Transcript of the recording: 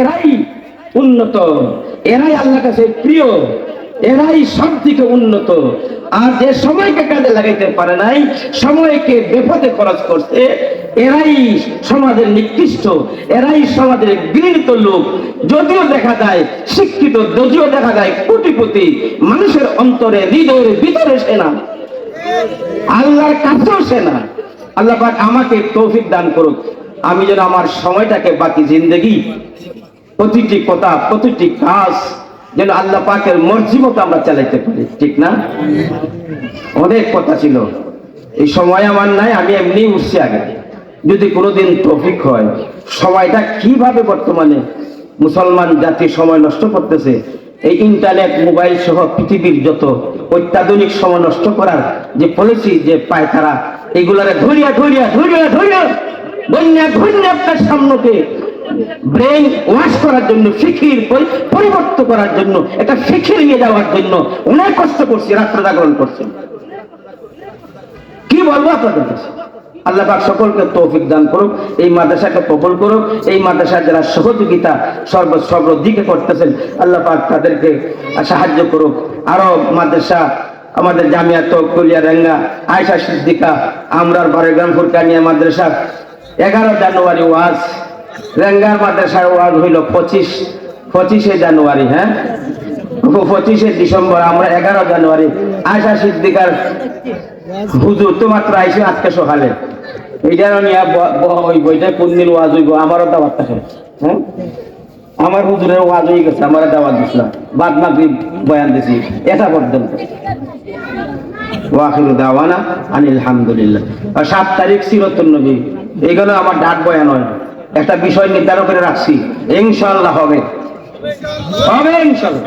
এরাই উন্নত, এরাই আল্লাহ কাছে প্রিয়, এরাই সব থেকে উন্নত। আর যে সময়কে কাজে লাগাইতে পারে নাই, সময়কে বেপথে খরচ করছে, এরাই সমাজের নিকৃষ্ট, এরাই সমাজের গৃহীত লোক। যদিও দেখা যায়, শিক্ষিত, যদিও দেখা যায়, কোটিপতি, মানুষের অন্তরে, হৃদয়ের ভিতরে সেনা আল্লাহর কাছেও সেনা আল্লাহ আমাকে তৌফিক দান করুক। আমি যেন আমার সময়টাকে বাকি জিন্দগি প্রতিটি কথা, প্রতিটি কাজ যেন আল্লাহ পাকের মর্জি মতো আমরা চালাইতে পারি, ঠিক না? অনেক কথা ছিল। এই সময় আমার নাই, আমি এমনি উঠছি আগে। যদি কোনোদিন তৌফিক হয়, সময়টা কীভাবে বর্তমানে মুসলমান জাতি সময় নষ্ট করতেছে, এই ইন্টারনেট মোবাইল সহ পৃথিবীর যত অত্যাধুনিক সময় নষ্ট করার যে পলিসি যে পায় তারা এগুলারে ধরিয়া ধরিয়া ধরিয়া ধরিয়া, বন্যা ধরিয়া আপনার সামনেকে ব্রেন ওয়াশ করার জন্য পরি- পরিবর্তন করার জন্য একটা ফিকির নিয়ে যাওয়ার জন্য অনেক কষ্ট করছি রাত্র জাগরণ করছি। কি বলব আপনাদের কাছে? আল্লাহ পাক সকলকে তৌফিক দান করুক, এই মাদ্রাসাকে কবল করুক, এই মাদ্রাসার যারা সহযোগিতা সর্ব সর্ব দিকে করতেছেন, আল্লাহ পাক তাদেরকে সাহায্য করুক। আরও মাদ্রাসা, আমাদের জামিয়া তকলিয়া রেঙ্গা আয়সা সিদ্দিকা, আমরার বারেগ্রাম ফুরকানিয়া মাদ্রাসা, এগারো জানুয়ারি ওয়াজ রেঙ্গার মাদ্রাসার ওয়াজ হইল পঁচিশ, পঁচিশে জানুয়ারি হ্যাঁ? পঁচিশে ডিসেম্বর, আমরা এগারো জানুয়ারি। আয়সা সিদ্দিকার হুজুর তো মাত্র আইসে আজকে সকালে। নিয়ে বইটা কোন দিন ওয়াজ হইব? আমারও থাকে হ্যাঁ? আমার হুজুরের ওয়াজ হয়ে গেছে আমার দিছিলাম বাদ মাগরিব বয়ান দিছি, এটা পর্যন্ত। ওয়াখির দাওয়ানা আনিল হামদুলিল্লাহ। আর সাত তারিখ সিরতুল নবী, এইগুলো আমার ডাক বয়ান হয়। একটা বিষয় নির্ধারণ করে রাখছি। ইনশাল্লাহ হবে। হবে ইনশাআল্লাহ।